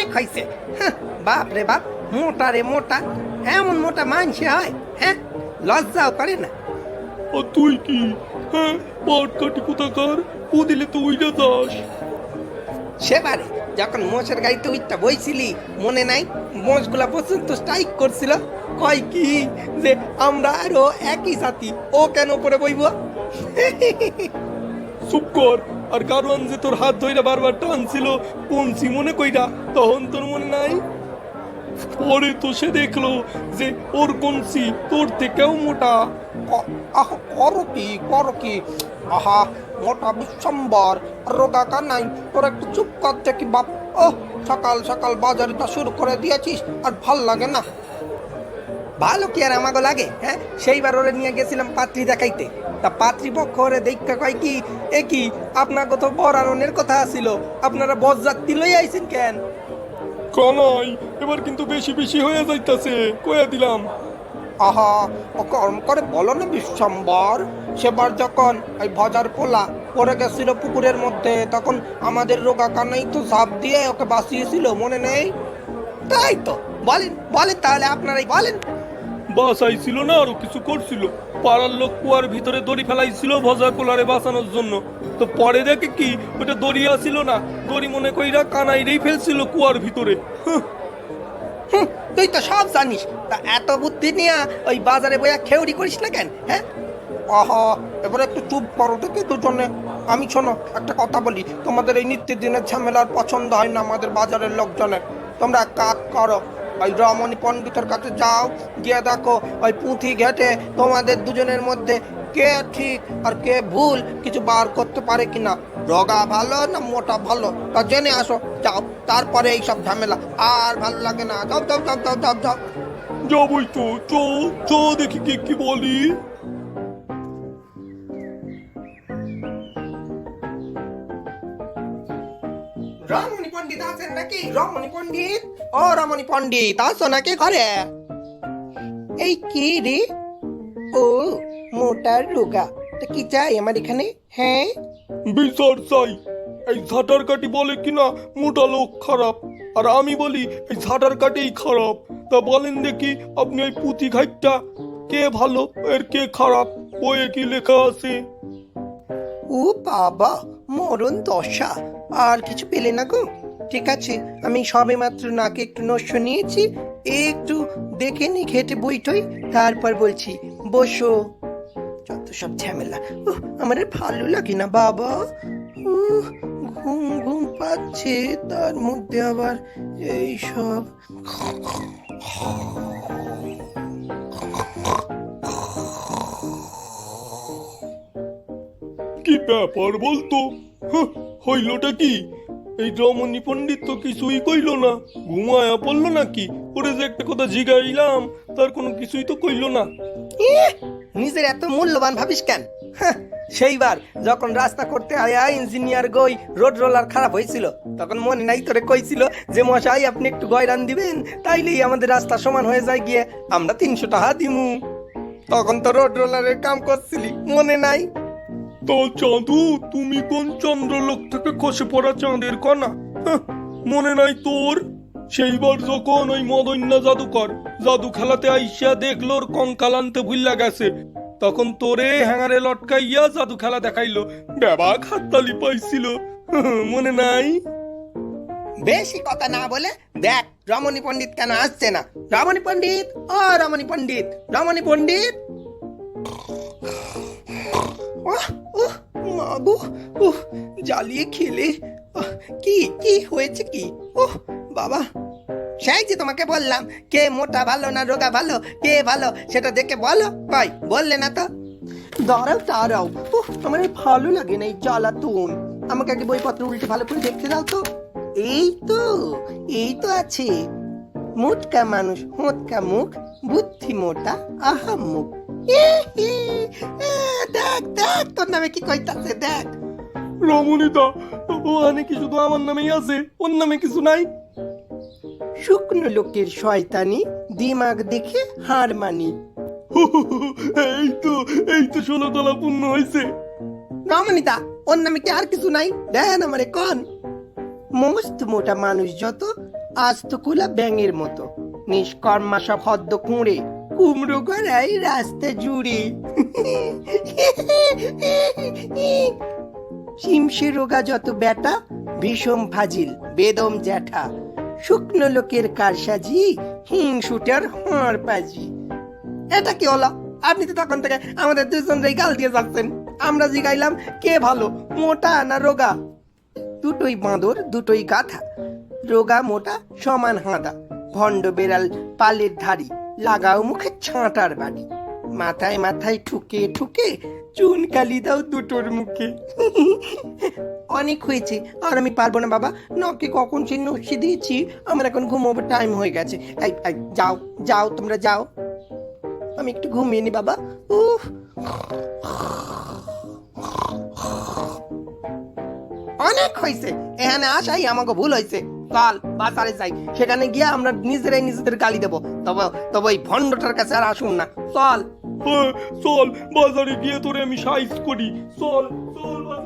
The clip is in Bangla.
অনেক হয়েছে হ্যাঁ, বাপ রে বাপ মোটা রে মোটা এমন মোটা মানসে হয় হ্যাঁ? লজ্জাও করে না। আর তুই কি? হ্যাঁ পাট কাটি কোথাকার? ও দিলে যাস। সেবারে যখন মোষের গাড়িতে উইটটা বইছিলি মনে নাই? মোষগুলা পর্যন্ত স্ট্রাইক করছিল। কয় কি যে আমরা আরও একই সাথী ও কেন পরে বইব? চুপ কর। আর গারোয়ান যে তোর হাত ধইরা বারবার টানছিল পঞ্চি মনে কইরা, তখন তোর মনে নাই? পরে তো সে দেখল যে ওর কনসি তোর থেকেও মোটা। করো কি করো কি? আহা, মোটা বিশ্বম্বর রোগা কানাই তোর একটু চুপ কর দেখি বাপ। ও সকাল সকাল বাজারটা শুরু করে দিয়েছিস, আর ভালো লাগে না। ভালো কি আর আমাকে লাগে হ্যাঁ? সেইবার ওরে নিয়ে গেছিলাম পাত্রী দেখাইতে। তা পাত্রীপক্ষ ওরে দেখা কয় কি এ কি আপনার কত বরারণের কথা আছিল আপনারা বরযাত্রী লই আইছেন কেন? কানাই এবার কিন্তু বেশি বেশি হয়ে যাইতাছে কয়া দিলাম। আহা ও কর্ম করে বলো না বিশ্বম্বর। সেবার যখন ওই ভজার পোলা পড়ে গেছিল পুকুরের মধ্যে তখন আমাদের রোগা কানাই তো ঝাঁপ দিয়ে ওকে বাঁচিয়েছিল মনে নেই? তাই তো বলেন বলেন তাহলে আপনারাই বলেন। বাসাই ছিল না, আরও কিছু করছিল। পাড়ার লোক কুয়ার ভিতরে দড়ি ফেলাইছিল ভজার পোলারে বাঁচানোর জন্য। তো পরে দেখে কি ওটা দড়ি আসিল না, দড়ি মনে কইরা কানাইরেই ফেলছিল কুয়ার ভিতরে। তুই তো সব জানিস। তা এত বুদ্ধি নিয়ে ওই বাজারে বইয়া খেউরি করিস না কেন হ্যাঁ? আহা এবার একটু চুপ করো দেখি দুজনে। আমি শোনো, একটা কথা বলি। তোমাদের এই নিত্যদিনের ঝামেলার পছন্দ হয় না আমাদের বাজারের লোকজনের। তোমরা এক কাজ করো ওই রমণী পণ্ডিতের কাছে যাও, গিয়ে দেখো ওই পুঁথি ঘেটে তোমাদের দুজনের মধ্যে কে ঠিক আর কে ভুল কিছু বার করতে পারে কিনা। রোগা ভালো না মোটা ভালো? তা জেনে আসো, যাও, তারপরে এইসব ঝামেলা আর ভালো লাগে না। যাও যাও যাও যাও যাও যাও। যাবই তো চো চো দেখি কে কি বলি। আছেন নাকি? রমণী পণ্ডিত? ও রমণী পণ্ডিত আসো নাকি ঘরে। এই কি রে? ও মোটার রোগা। তা কি চাই আমার এখানে? হ্যাঁ? বিচার চাই। এই ঝাঁটার কাটি বলে কিনা মোটা লোক খারাপ। আর আমি বলি এই ঝাঁটার কাটেই খারাপ। তা বলেন দেখি আপনি ওই পুঁতি ঘাটটা কে ভালো এর কে খারাপ? বইয়ে কি লেখা আছে? ও বাবা মরণ দশা। আর কিছু পেলে না গো? ঠিক আছে আমি সবে মাত্র নাকে একটু নস্য নিয়েছি একটু দেখে নি ঘেটে বইটই তারপর বলছি বসো। যত সব ঝামেলা উহ, আমার ভালো লাগে না বাবা। ঘুম ঘুম পাচ্ছে তার মধ্যে আবার এই সব। কি ব্যাপার বলতো? হাহ, হইলটা কি? এই রমণী পণ্ডিত তো কিছুই কইল না। ঘুমায়া পড়ল নাকি? ওরে যে একটা কথা জিগাইলাম তার কোনো কিছুই তো কইল না। ইহ, নিজের এত মূল্যবান ভাবিস কেন? হাহ, সেইবার যখন রাস্তা করতে আয়া ইঞ্জিনিয়ার গই রোড রোলার খারাপ হয়েছিল তখন মনে নাই তোরে কইছিল যে মশাই আপনি একটু গয়রান দিবেন তাইলেই আমাদের রাস্তা সমান হয়ে যায় গিয়ে আমরা তিনশো টাকা দিমু। তখন তো রোড রোলারের কাম করছিলি মনে নাই? তো চাঁদু তুমি কোন চন্দ্রলোক থেকে খসে পড়া চাঁদের কণা মনে নাই তোর? সেইবার যখন ওই মদন্যা জাদুকর জাদু খেলাতে আইসা দেখল ওর কঙ্কাল আনতে ভুল্লা গেছে তখন তোরে হ্যাঙ্গারে লটকাইয়া জাদু খেলা দেখাইলো ব্যাবাক হাততালি পাইছিল। মনে নাই? বেশি কথা না বলে দেখ রমণী পণ্ডিত কেন আসছে না? রমণী পণ্ডিত ও রমণী পণ্ডিত রমণী পণ্ডিত। আহ, মা উহ, জ্বালিয়ে খেলে। কি কি হয়েছে কি? ওহ বাবা সেই যে তোমাকে বললাম কে মোটা ভালো না রোগা ভালো কে ভালো সেটা দেখে বলো। ভাই বললে না তো। দাঁড়াও দাঁড়াও। উহ, আমার ভালো লাগে না এই জ্বালাতুন। আমাকে আগে বইপত্র উল্টে ভালো করে দেখতে দাও তো। এই তো এই তো আছে। মোটকা মানুষ মোটকা মুখ বুদ্ধি মোটা আহা মুখ দেখ দেখ তোর নামে কি কইতাছে দেখ। রমণীতা ওখানে কি শুধু আমার নামেই আছে? ওর নামে কিছু নাই? শুকনো লোকের শয়তানি দিমাগ দেখে হার মানি। এই তো এই তো ষোলো তলা পূর্ণ হয়েছে রমণীতা ওর নামে কি আর কিছু নাই? দেন আমারে কন। মস্ত মোটা মানুষ যত আস্ত কোলা ব্যাঙের মতো। নিষ্কর্মা সব হদ্দ কুঁড়ে। কুমড়ো গড়াই রাস্তা জুড়ে। শিমশে রোগা যত বেটা ভীষণ ফাজিল, বেদম জ্যাঠা। শুকনো লোকের কারসাজি হিংসুটার হাঁড় পাজি। এটা কি হলো? আপনি তো তখন থেকে আমাদের দুজন দুজনরাই গাল দিয়ে যাচ্ছেন। আমরা জিগাইলাম কে ভালো, মোটা না রোগা? দুটোই বাঁদর, দুটোই গাধা। রোগা, মোটা, সমান হাঁদা, ভণ্ড বেড়াল, পালের ধারি। লাগাও মুখে ছাঁটার বাড়ি মাথায় মাথায় ঠুকে ঠুকে চুন কালি দাও দুটোর মুখে। অনেক হয়েছে, আর আমি পারব না বাবা। নকে কখন সে নসি দিয়েছি, আমার এখন ঘুমোবার টাইম হয়ে গেছে। যাও যাও, তোমরা যাও। আমি একটু ঘুমিয়ে নি বাবা। উফ। অনেক হয়েছে, এখানে আসাই আমাকে ভুল হয়েছে। চল বাজারে যাই। সেখানে গিয়ে আমরা নিজেরাই নিজেদের গালি দেবো। তবে তবে ওই ভণ্ডটার কাছে আর আসুন না। চল। হ্যাঁ চল, বাজারে গিয়ে তোরে আমি সাইজ করি। চল চল।